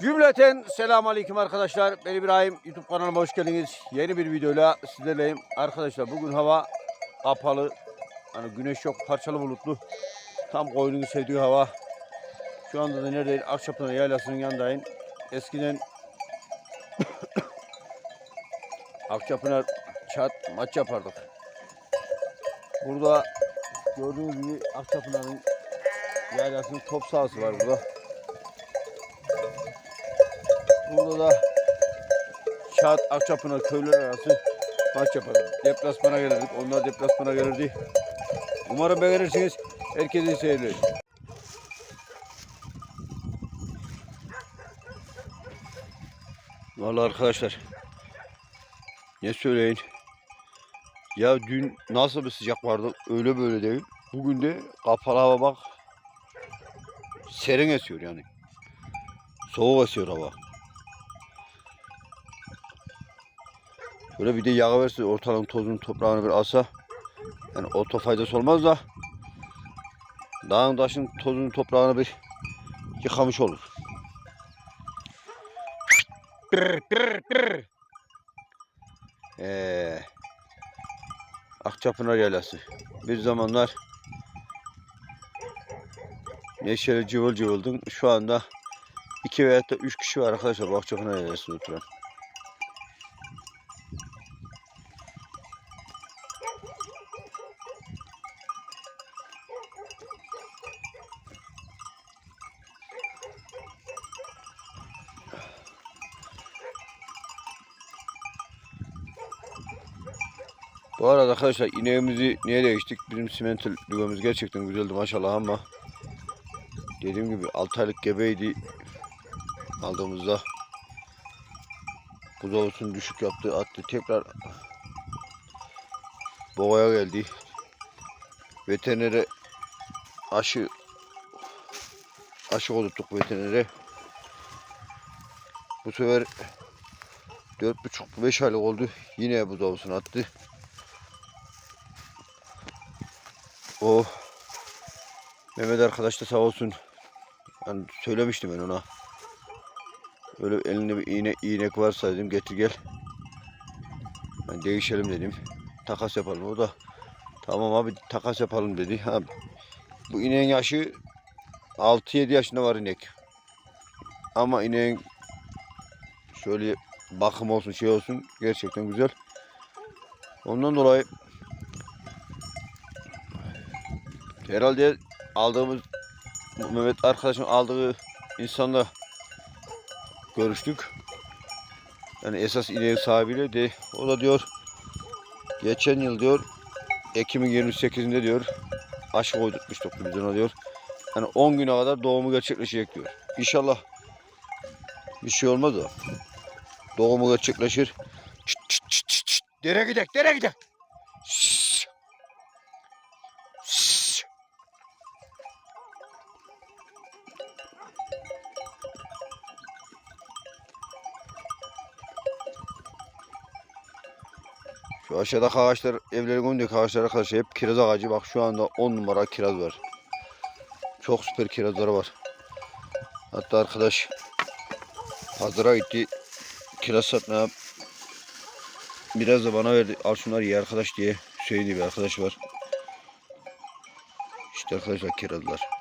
Cümleten selamun aleyküm arkadaşlar. Ben İbrahim. YouTube kanalıma hoş geldiniz. Yeni bir videoyla sizlerleyim. Arkadaşlar bugün hava kapalı. Hani güneş yok, parçalı bulutlu. Tam koyunun sevdiği hava. Şu anda da neredeyim? Akçapınar Yaylası'nın yanındayım. Eskiden Akçapınar çat maç yapardık. Burada gördüğünüz gibi Akçapınar'ın yaylasının top sahası var burada. Burada da Şahat Akçapınar köyler arası maç yaparız. Deplasmana gelirdik. Onlar deplasmana gelirdi. Umarım beğenirsiniz. Herkese seyirler. Vallahi arkadaşlar ne söyleyin. Ya dün nasıl bir sıcak vardı öyle böyle değil. Bugün de kapalı hava bak serin esiyor yani. Soğuk esiyor hava. Böyle bir de yağ verse ortalığın tozunu toprağını bir alsa yani oto faydası olmaz da dağın taşın tozunu toprağını bir yıkamış olur. Ee, Akçapınar Yaylası. Bir zamanlar neşeli cıvıl cıvıldın. Şu anda iki veya da üç kişi var arkadaşlar Akçapınar Yaylası'nda oturan. Bu arada arkadaşlar ineğimizi niye değiştik? Bizim simental düvemiz gerçekten güzeldi maşallah ama dediğim gibi 6 aylık gebeydi aldığımızda. Buzağısını düşük yaptı attı tekrar boğaya geldi. Veterinere aşı aşı olduk veterinere. Bu sefer 4,5-5 aylık oldu yine buzağısını attı O Mehmet arkadaş da sağ olsun. Yani söylemiştim ben ona. Öyle elinde bir iğne iğnek varsa dedim getir gel. Ben değişelim dedim. Takas yapalım. O da tamam abi takas yapalım dedi. Ha, bu ineğin yaşı 6-7 yaşında var inek. Ama ineğin şöyle bakım olsun şey olsun gerçekten güzel. Ondan dolayı Herhalde aldığımız Mehmet arkadaşın aldığı insanla görüştük. Yani esas ineğin sahibiyle de o da diyor geçen yıl diyor Ekim'in 28'inde diyor aşı koydurtmuştuk biz diyor. Yani 10 güne kadar doğumu gerçekleşecek diyor. İnşallah bir şey olmaz da doğumu gerçekleşir. Çıt çıt çıt çıt çıt. Dere gidek, dere gidek. Şu aşağıdaki ağaçlar, evlerin önündeki ağaçlar arkadaşlar hep kiraz ağacı. Bak şu anda 10 numara kiraz var. Çok süper kirazları var. Hatta arkadaş pazara gitti. Kiraz satmaya biraz da bana verdi. Al şunları ye arkadaş diye Hüseyin diye bir arkadaş var. İşte arkadaşlar kirazlar.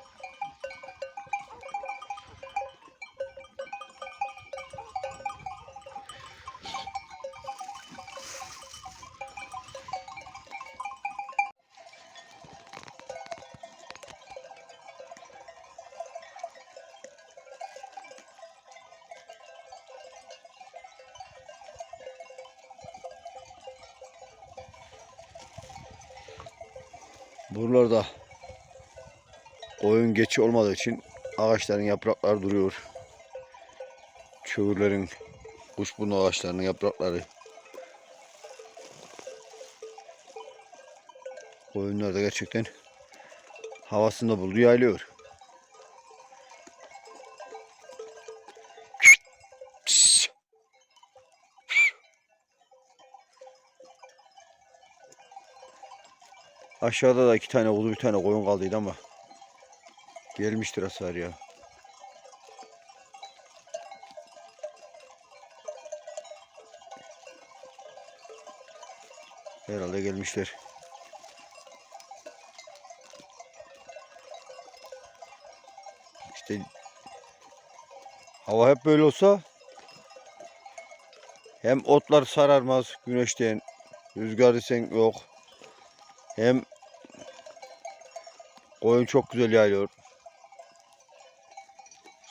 Buralarda koyun geçi olmadığı için ağaçların yaprakları duruyor. Çöğürlerin, kuşburnu ağaçlarının yaprakları. Koyunlar da gerçekten havasında buldu yaylıyor. Aşağıda da iki tane kuzu bir tane koyun kaldıydı ama gelmiştir hasar ya. Herhalde gelmişler. İşte hava hep böyle olsa hem otlar sararmaz güneşten. Rüzgar isen yok. Hem koyun çok güzel yayılıyor.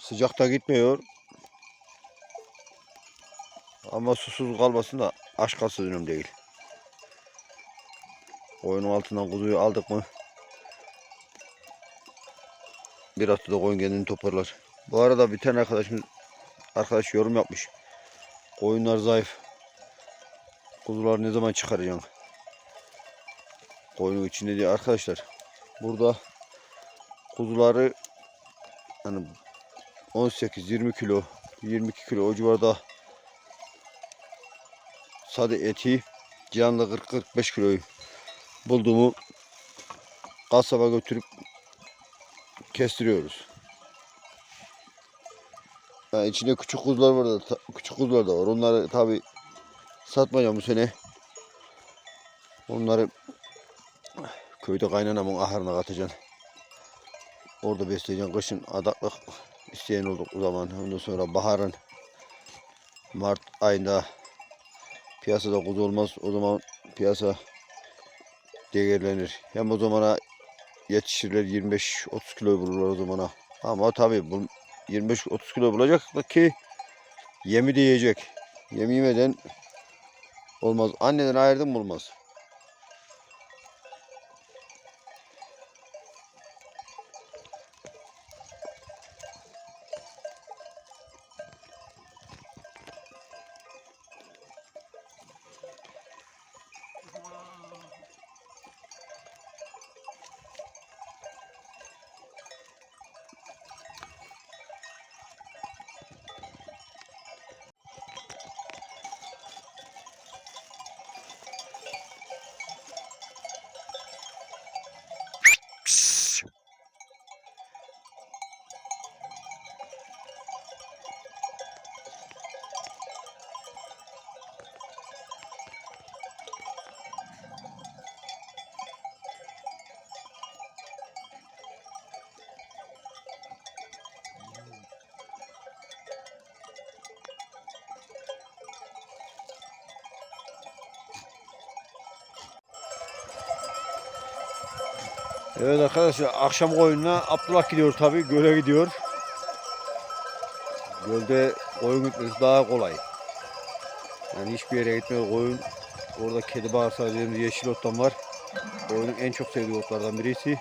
Sıcakta gitmiyor. Ama susuz kalmasın da aç kalsın önemli değil. Koyunun altından kuzuyu aldık mı bir haftada koyun kendini toparlar. Bu arada bir tane arkadaşımız arkadaş yorum yapmış. Koyunlar zayıf. Kuzular ne zaman çıkaracaksın? Koyunun içinde diye arkadaşlar. Burada kuzuları hani 18-20 kilo 22 kilo o civarda sade eti canlı 40-45 kiloyu bulduğumu kasaba götürüp kestiriyoruz. Yani içinde küçük kuzular var da küçük kuzular da var. Onları tabi satmayacağım bu sene. Onları köyde kaynanamın ahırına katacaksın. Orada besleyeceksin. Kışın adaklık isteyen olduk o zaman. Ondan sonra baharın Mart ayında piyasada kuzu olmaz. O zaman piyasa değerlenir. Hem o zamana yetişirler 25-30 kilo bulurlar o zamana. Ama tabii bu 25-30 kilo bulacak ki yemi de yiyecek. Yem yemeden olmaz. Anneden ayırdın mı olmaz. Evet arkadaşlar akşam koyununa Abdullah gidiyor tabi göle gidiyor. Gölde koyun gitmesi daha kolay. Yani hiçbir yere gitmiyor koyun. Orada kedi bağırsağı dediğimiz yeşil ottan var. Koyunun en çok sevdiği otlardan birisi.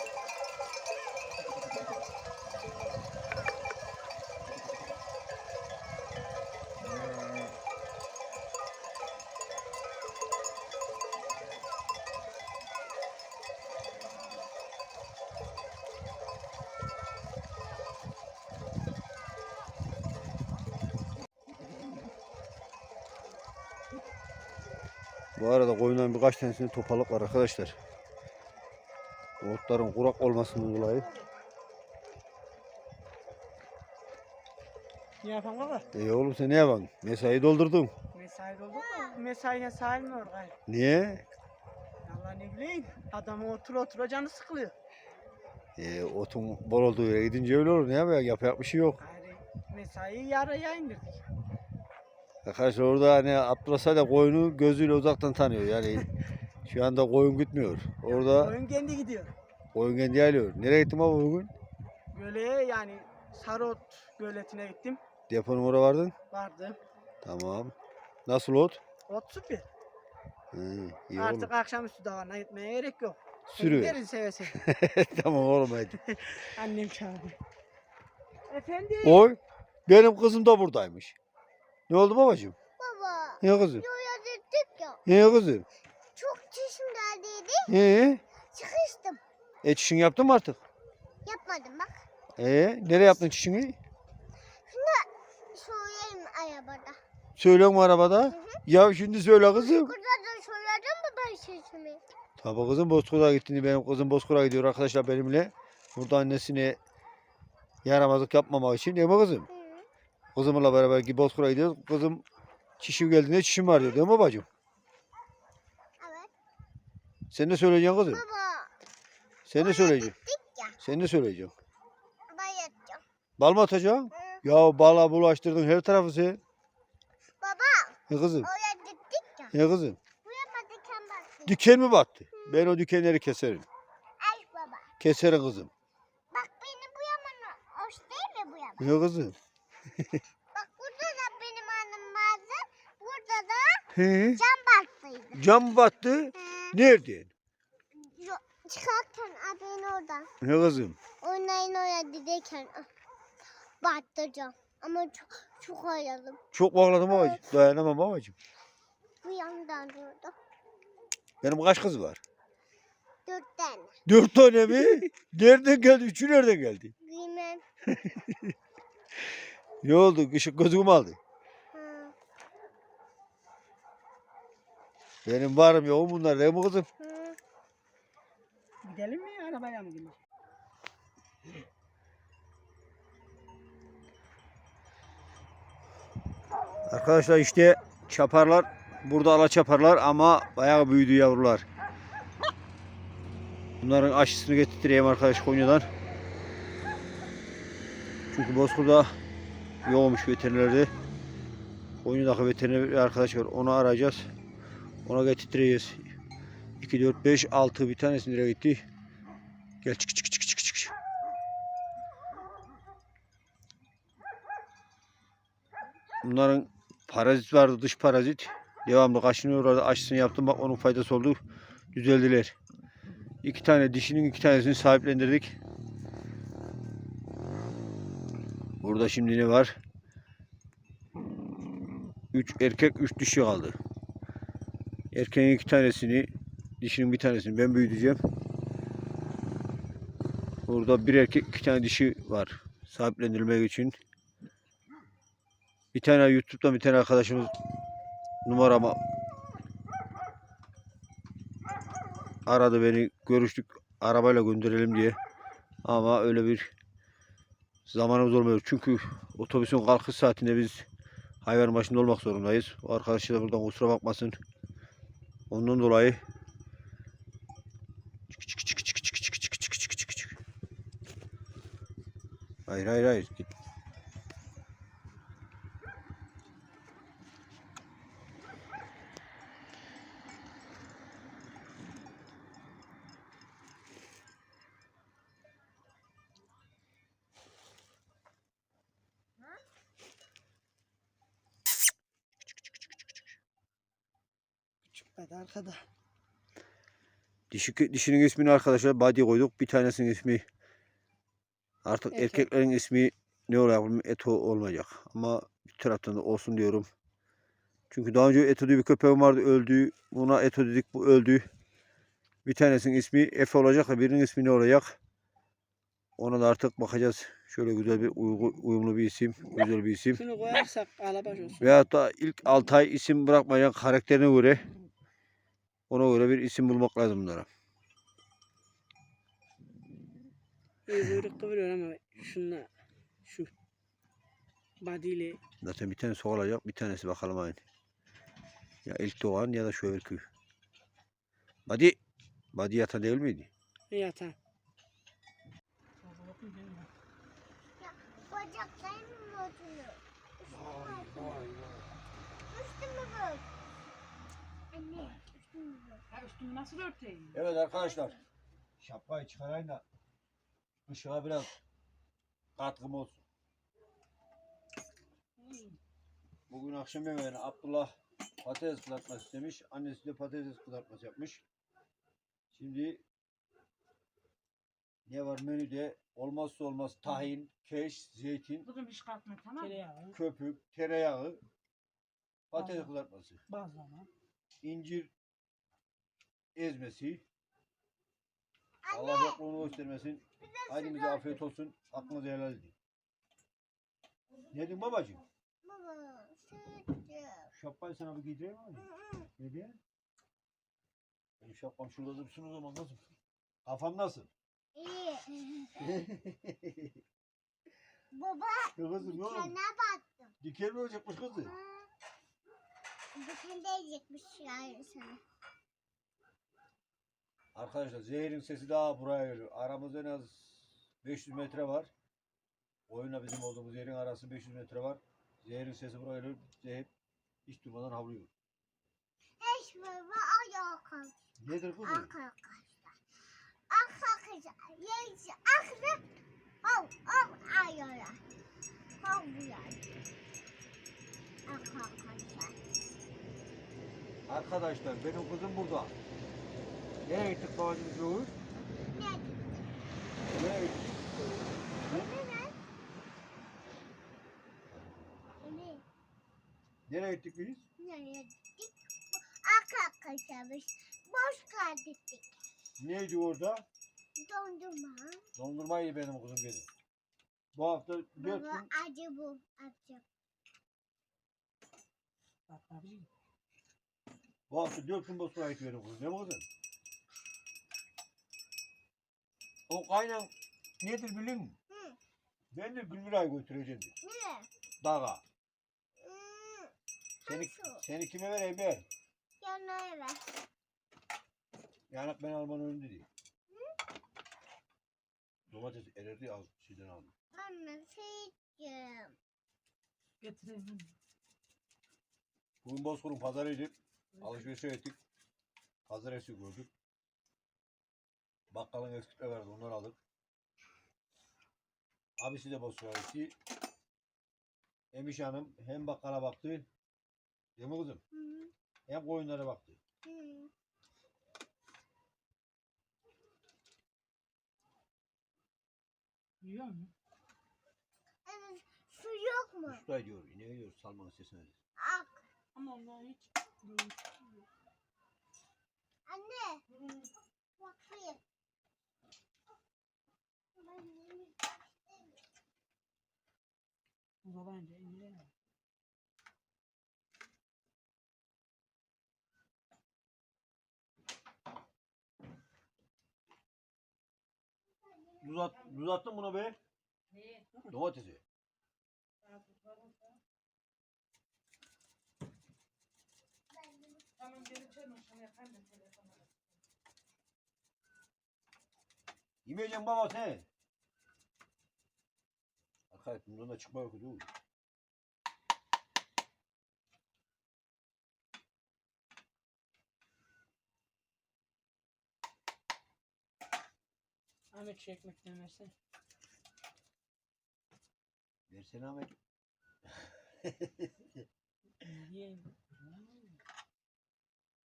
Birkaç tanesinde topalık var arkadaşlar. Otların kurak olmasından dolayı. Ne yapalım baba? E oğlum sen ne yapan? Mesai doldurdun. Mesai oldu mu? Mesaiye sayılmıyor gayrı. Niye? Allah ne bileyim. Adamı otur otur canı sıkılıyor. E, otun bol olduğu yere gidince öyle olur. Ne yapacak? Yapacak bir şey yok. Gayrı mesaiyi yarıya indirdik. Arkadaşlar orada hani Abdülhasa da koyunu gözüyle uzaktan tanıyor. Yani şu anda koyun gitmiyor. Orada Oyun kendi gidiyor. koyun kendi alıyor. Nereye gittin baba bugün? Göleğe yani Sarot göletine gittim. Deponun oraya vardın. Vardı. Tamam. Nasıl ot? Ot süper. Hı, iyi Artık oğlum. akşamüstü davana gitmeye gerek yok. Sürüyor. Gideriz seve seve. tamam oğlum hadi. Annem çağırdı. Efendim? Oy benim kızım da buradaymış. Ne oldu babacığım? Baba, Ne kızım? yoya gittik ya. Ne kızım? Çok çişim geldiydi. Ee, Çıkıştım. e çişini yaptın mı artık? Yapmadım bak. Ee, nereye yaptın çişini? Soyayım arabada. Söyle mi arabada? Ya şimdi söyle kızım. Burada da soyadım mı ben çişimi? Tabii kızım Bozkurt'a gittiğini benim kızım Bozkurt'a gidiyor arkadaşlar benimle. Burada annesine yaramazlık yapmamak için değil mi kızım? Hı. Kızımla beraber ki Bozkurt'a gidiyoruz. Kızım çişim geldiğinde çişim var diyor değil mi babacığım? Evet. Sen ne söyleyeceksin kızım? Baba. Sen ne söyleyeceksin? Dik ya. Sen ne söyleyeceksin? Ben yatacağım. Bal mı atacaksın? Hı. Ya bala bulaştırdın her tarafı sen. Baba. He kızım. Oraya gittik ya. He kızım. Buraya diken baktı. Diken mi battı? Ben o dikenleri keserim. Ay baba. Keserim kızım. Bak benim bu yaman hoş değil mi bu yaman? He kızım. Bak burada da benim annem vardı. Burada da He. cam baktıydı. Cam battı. He. Nereden? Yo- Çıkarken abinin oradan. He kızım. Oynayın oraya dideyken ah, battı cam. Ama çok, çok ayalım. Çok bağladım babacığım. Dayanamam babacığım. Bu yandan durdu. Benim kaç kız var? Dört tane. Dört tane mi? Nereden geldi? Üçü nereden geldi? Bilmem. Ne oldu? Işık gözümü aldı. Ha. Benim varım yokum bunlar değil mi kızım? Hı. Gidelim mi arabaya mı gidelim? Arkadaşlar işte çaparlar. Burada ala çaparlar ama bayağı büyüdü yavrular. Bunların aşısını getireyim arkadaş Konya'dan. Çünkü Bozkur'da yoğunmuş veterinerde. Konya'daki veteriner bir arkadaş var. Onu arayacağız. Ona getireceğiz. 2, 4, 5, 6 bir tanesi nereye gitti? Gel çık çık çık çık çık. Bunların parazit vardı dış parazit. Devamlı kaşınıyorlardı. Aşısını yaptım bak onun faydası oldu. Düzeldiler. İki tane dişinin iki tanesini sahiplendirdik. Burada şimdi ne var? Üç erkek, üç dişi kaldı. Erkeğin iki tanesini, dişinin bir tanesini ben büyüteceğim. Burada bir erkek, iki tane dişi var. Sahiplendirilmek için. Bir tane YouTube'dan bir tane arkadaşımız numarama aradı beni. Görüştük arabayla gönderelim diye. Ama öyle bir zamanımız olmuyor. Çünkü otobüsün kalkış saatinde biz hayvan başında olmak zorundayız. O arkadaşı da buradan kusura bakmasın. Ondan dolayı Hayır hayır hayır git. Dişi, dişinin ismini arkadaşlar Badi koyduk. Bir tanesinin ismi artık Erkek. erkeklerin ismi ne olacak Eto olmayacak. Ama bir taraftan da olsun diyorum. Çünkü daha önce Eto diye bir köpeğim vardı öldü. Buna Eto dedik bu öldü. Bir tanesinin ismi Efe olacak da birinin ismi ne olacak? Ona da artık bakacağız. Şöyle güzel bir uygu, uyumlu bir isim. Güzel bir isim. Şunu koyarsak alabaş olsun. Veyahut da ilk 6 ay isim bırakmayan karakterine göre ona göre bir isim bulmak lazım bunlara. İyi kuyruk kıvırıyor ama şunla şu badiyle Zaten bir tane olacak, bir tanesi bakalım aynı. Ya ilk doğan ya da şu öbürkü. Badi. Badi yatan değil miydi? yatan. Bacaklarım mı oturuyor? Üstü mü böyle? Anne. Üstü mü böyle? Ha üstümü nasıl örteyim? Evet arkadaşlar. Şapkayı çıkarayım da ışığa biraz katkım olsun. Bugün akşam yemeğine Abdullah patates kızartması istemiş. Annesi de patates kızartması yapmış. Şimdi ne var menüde? Olmazsa olmaz tahin, keş, zeytin, Kızım iş kalkma tamam mı? Tereyağı, köpük, tereyağı, patates kızartması, bazlama. incir ezmesi. Allah yokluğunu göstermesin. Ailemize afiyet olsun. Aklınıza helal edin. Ne diyorsun babacığım? Baba. Sütü. Şu şapkayı sana bir giydireyim mi? Ne diye? Benim şapkam şurada dursun o zaman nasıl? Kafam nasıl? İyi. Baba. Ya kızım ne oldu? Dikene baktım. Diken mi olacakmış kızım? Diken değecekmiş yani sana. Arkadaşlar zehirin sesi daha buraya geliyor. Aramızda en az 500 metre var. Oyunla bizim olduğumuz yerin arası 500 metre var. Zehirin sesi buraya geliyor. Zehir hiç durmadan havlıyor. Hiç böyle ayağa kalk. Nedir kızım? Arkadaşlar. Arkadaşlar. Yiyeceğiz. Arkadaşlar. Hav hav ayağa. Hav bu yani. Arkadaşlar. Arkadaşlar benim kızım burada. Nereye gittik babacığım Zuhur? Ne? Nereye gittik? Ne ne? Ne? Nereye gittik biz? Nereye gittik? Arkadaşlar biz boş gittik. Neydi orada? Dondurma. Dondurma yedi benim kızım benim. Bu hafta dört Baba gün acı bu. Acı. Bu hafta dört gün bozkura gitti benim kızım. Ne mi kızım? O kaynan nedir bilin mi? Hı. Ben de Gülmüray'ı götüreceğim diyor. Ne? Dağa. Hmm. Seni, Nasıl? seni kime vereyim ben? Yanına ver. Yanak ben alman önünde değil. Domates eridi al, şeyden aldım. Anne sevdim. Getireyim. Bugün Bozkur'un pazarıydı. Alışveriş ettik. Pazar eski gördük. Bakkalın eskitme verdi onları aldık. Abisi de gitti. Emiş Hanım hem bakkala baktı. Değil mi kızım? Hı. Hem koyunlara baktı. Hı. Yiyor mu? Anne su yok mu? Usta diyor. İneği diyor. Salmanın sesine. Ak. Ama onlar hiç. Anne. Bakayım. Ben yemek istemiyorum. Uzalayınca ince. Duz, at, duz attın buna be. Domatesi. Tamam geleceğim şunu yapayım da telefona. Yemeyeceğim baba sen. Arkadaş bundan da çıkma yok değil. Ahmet şu ekmekten versene. Versene Ahmet. Yiyeyim.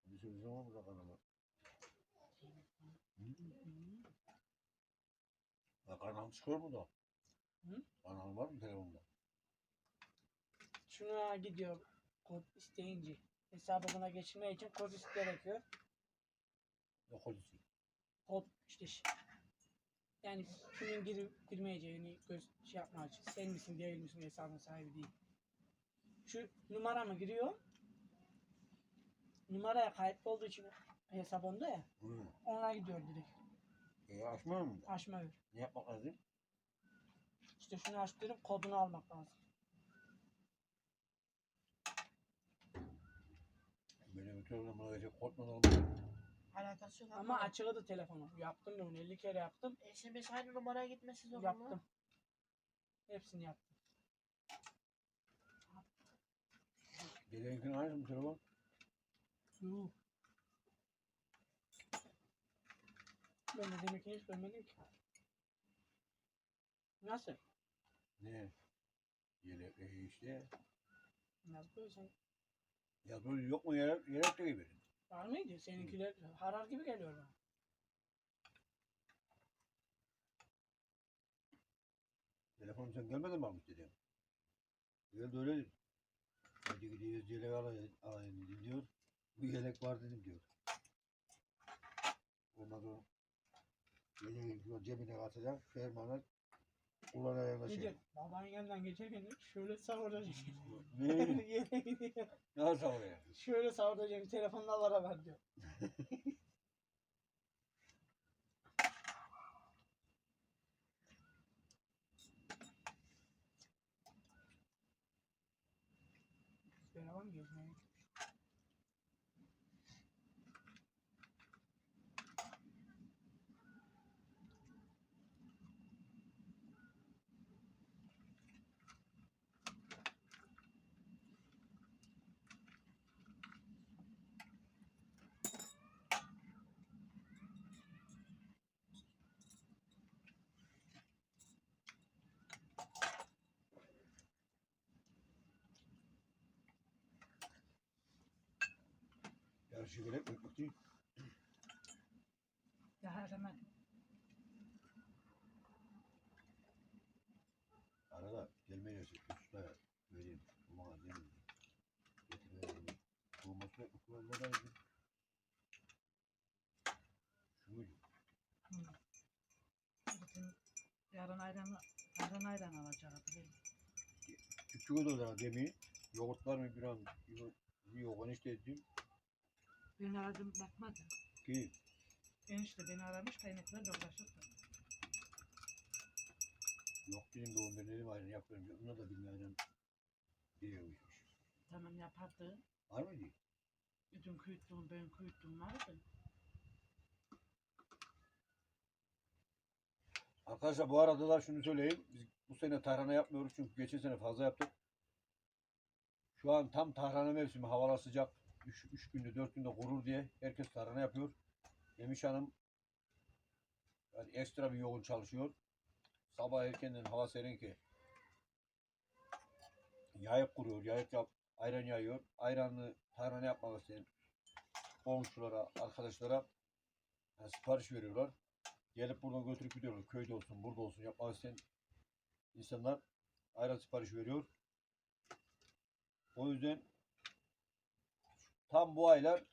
Bir sürü zaman mı kapanama? Ya kanal çıkıyor mu da? Hı? Kanal var mı telefonda? Şuna gidiyor kod isteyince. Hesabına geçirmek için kod gerekiyor. Yok olursun. Kod işte yani kimin girip girmeyeceğini göz şey yapmak için. Sen misin değil misin hesabın sahibi değil. Şu numaramı giriyor. Numaraya kayıtlı olduğu için hesap onda ya. Hı. Ona gidiyor direkt. E açmıyor mu? Açma ver. Ne yapmak lazım? İşte şunu açtırıp kodunu almak lazım. Benim bir telefonum buna gelecek korkmadan. Alakası yok Ama açıldı telefonu. Yaptım ben onu 50 kere yaptım. SMS aynı numaraya gitmesi zorunlu. Yaptım. Hepsini yaptım. Gelenkinin aynısı mı telefon? Yuh. Ben de demek ki hiç görmedim ki. Nasıl? Ne? Yelek e, işte. Nasıl koyuyorsun? Ya böyle yok mu yelek, yelek de gibi. Var mıydı? Seninkiler harar gibi geliyor bana. Telefonu sen gelmedin mi almış dedim. Geldi öyle dedi. Hadi gidiyoruz yelek alayım, alayım dedim diyor. Bu yelek var dedim diyor. Olmadı o. Yeleği diyor cebine atacak. Fermanı kullanacağına Ne şey. diyor? Babanın yanından geçerken şöyle savuracak. Ne? Yere gidiyor. Nasıl oraya? Şöyle savuracak. Telefonla beraber diyor. Beraber mi gezmeye? Şeker ekmek değil. Ya her zaman Arada gelmeyeceksin. Usta vereyim. Bana değil mi? Getireyim. Bu masaya kullanmadaydı. Şu muydu? Bütün yarın ayran, yarın ayran alacak. Küçük odalara demeyi. Yoğurtlar mı bir an bir yoğun işte dedim Ben aradım bakmadım. ki Enişte beni aramış kaynaklarla uğraşırdı. yok benim doğum dedim ayran yapıyorum. Ona da bir ayran diyormuş. Tamam yapardı. Var mıydı? Dün kuyuttuğum ben kuyuttuğum vardı. Arkadaşlar bu arada da şunu söyleyeyim. Biz bu sene tarhana yapmıyoruz çünkü geçen sene fazla yaptık. Şu an tam tarhana mevsimi. Havalar sıcak. 3 günde 4 günde kurur diye herkes tarhana yapıyor. Emiş Hanım yani ekstra bir yoğun çalışıyor. Sabah erkenden hava serin ki yayık kuruyor. Yayık yap, ayran yayıyor. Ayranlı tarhana yapmak isteyen komşulara, arkadaşlara yani sipariş veriyorlar. Gelip buradan götürüp gidiyorlar. Köyde olsun, burada olsun yapmak isteyen insanlar ayran sipariş veriyor. O yüzden tam bu aylar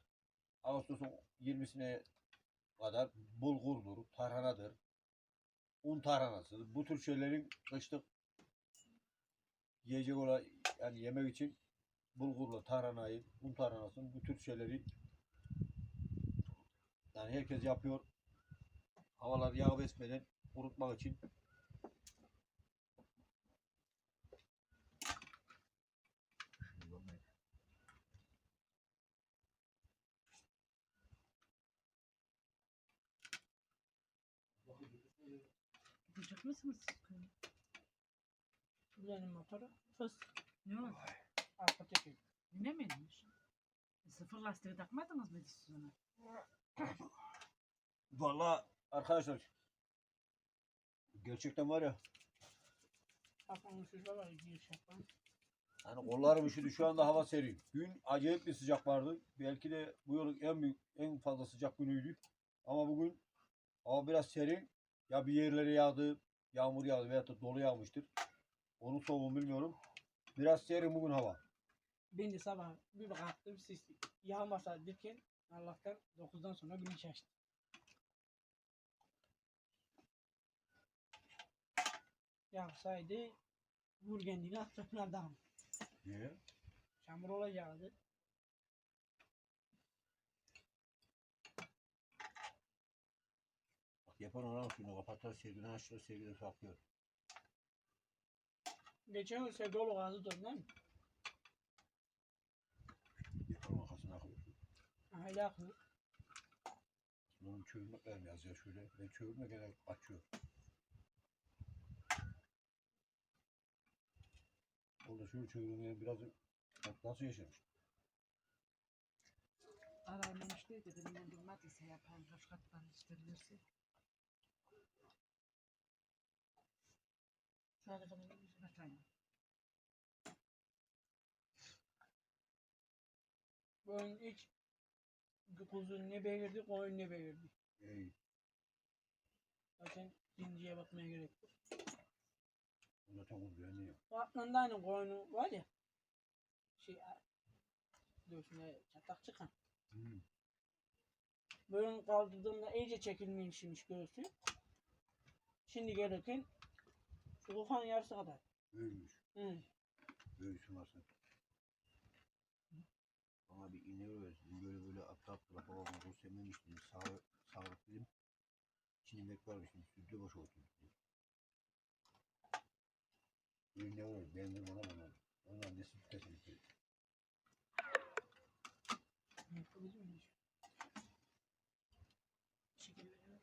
Ağustos'un 20'sine kadar bulgurdur, tarhanadır, un tarhanasıdır. Bu tür şeylerin kışlık yiyecek olan yani yemek için bulgurla tarhanayı, un tarhanasını bu tür şeyleri yani herkes yapıyor. Havalar yağ besmeden kurutmak için Köye? benim motoru fıs Ne oldu? arka çekiyor. Yine mi inmiş? E, sıfır lastiği takmadınız mı siz ona? Vallahi arkadaşlar gerçekten var ya Kafamın şurada var bir şapkan. hani kollarım üşüdü şu anda hava serin. Gün acayip bir sıcak vardı. Belki de bu yılın en büyük en fazla sıcak günüydü. Ama bugün hava biraz serin. Ya bir yerlere yağdı, yağmur yağdı veyahut da dolu yağmıştır. Onun soğuğunu bilmiyorum. Biraz serin bugün hava. Ben de sabah bir kalktım sisli. Yağmasa derken Allah'tan 9'dan sonra güneş açtı. Yağsaydı vur kendini atacağın adam. Niye? Çamur olacaktı. Yapan ona şunu kapatır, sevgiden açılır, sevgiden saklıyor. Geçen gün Sevdolu gazı döndü değil mi? Yapan arkasına akıyor. Aile aklı. Bunun çöğürmek lazım yazıyor şöyle. Ben çöğürme gene açıyor. Orada şöyle çöğürmeye biraz nasıl yaşamış. Arayın enişte dedim ben durmadıysa yapayım kaç kat var Bunun hiç kuzu ne belirdi, koyun ne belirdi. Ey, Zaten dinciye bakmaya gerek yok. zaten kuzuya niye? Batman'da da aynı koyunu var ya. Şey, göğsüne çatak çıkan. Hmm. Böyle kaldırdığımda iyice çekilmişmiş göğsü. Şimdi gelirken kafanın yarısı kadar. Ölmüş. Hı. Göğsü varsa. Bana bir iğne versin. Böyle böyle attı. Bak babama bu sememiş dedim. Sağ, sağlık dedim. İçine inek varmış. dedim, Sütlü boş. Bir iğne ver. Beğendim ona bana. Onun annesi süt kesinlikle. Yapabilir miyim? Veriyor musun?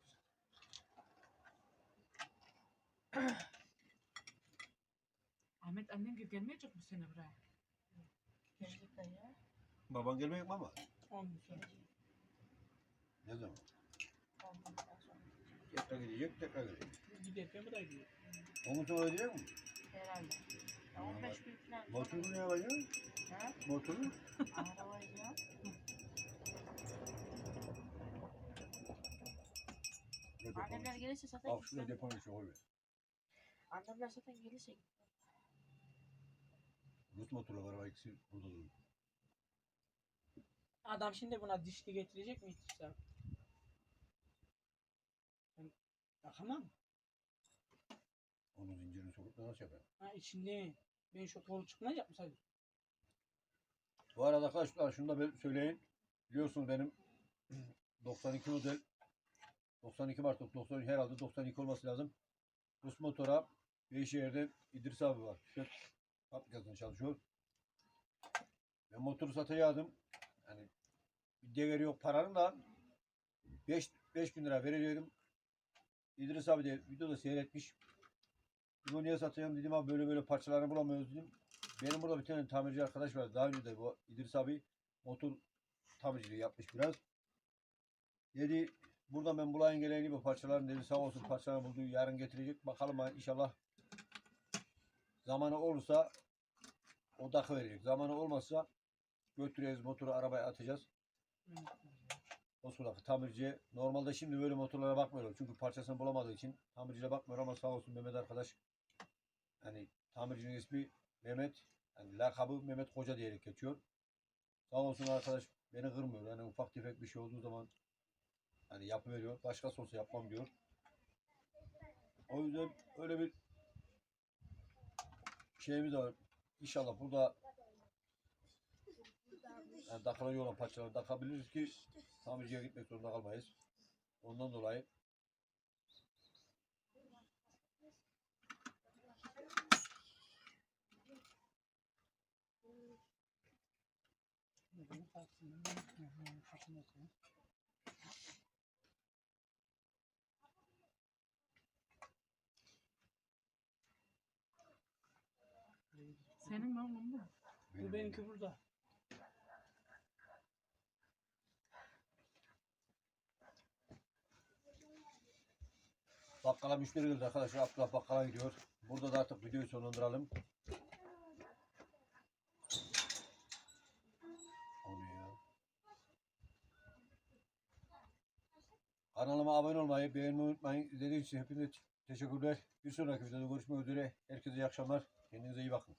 annen gibi gelmeyecek mi sene buraya? Gelecekler ya. Baban gelmeyecek mi ama? Olmuş. Ne zaman? Olmadıktan sonra. Tekrar gidecek, tekrar gidecek. Giderken buraya gidiyor. Onun sonra gidecek mi? Herhalde. Ya 15 gün falan. Motoru ne yapacaksın? Ha? Motoru? Araba ya. Annemler gelirse zaten Al şuraya gitmem. deponu şu. Annemler zaten gelirse gitmem. Rus motoru var ama ikisi burada durur. Adam şimdi buna dişli getirecek mi işte? Ben bakamam. Onun zincirini sokup da nasıl yapar? Ha içinde ben şu kolu çıkmayacak mı sadece? Bu arada arkadaşlar şunu da ben söyleyeyim. Biliyorsunuz benim 92 model 92 Mart 92 herhalde 92 olması lazım. Rus motora Beyşehir'de İdris abi var. Fabrikasında çalışıyor. Ben motoru satacaktım. Yani bir değeri yok paranın da 5 bin lira verecektim. İdris abi de videoda seyretmiş. Bunu niye satacağım dedim abi böyle böyle parçalarını bulamıyoruz dedim. Benim burada bir tane tamirci arkadaş var. Daha önce de bu İdris abi motor tamirciliği yapmış biraz. Dedi buradan ben bulayın geleyim bu parçaların dedi sağ olsun parçalarını buldu yarın getirecek. Bakalım inşallah zamanı olursa o dakı verecek. Zamanı olmazsa götüreceğiz motoru arabaya atacağız. Bozkulak'ı tamirciye. Normalde şimdi böyle motorlara bakmıyorlar. Çünkü parçasını bulamadığı için tamirciye bakmıyor ama sağ olsun Mehmet arkadaş. Yani tamircinin ismi Mehmet. Yani lakabı Mehmet Koca diyerek geçiyor. Sağ olsun arkadaş beni kırmıyor. Yani ufak tefek bir şey olduğu zaman hani yapıveriyor. Başkası olsa yapmam diyor. O yüzden öyle bir şeyimiz var. İnşallah burada yani takılı olan parçaları takabiliriz ki tamirciye gitmek zorunda kalmayız. Ondan dolayı Benim taksiyim. Senin mi oğlum bu? Bu benimki burada. Bakkala müşteri geldi arkadaşlar. Abdullah bakkala gidiyor. Burada da artık videoyu sonlandıralım. Kanalıma abone olmayı, beğenmeyi unutmayın. İzlediğiniz için hepinize teşekkürler. Bir sonraki videoda görüşmek üzere. Herkese iyi akşamlar. Kendinize iyi bakın.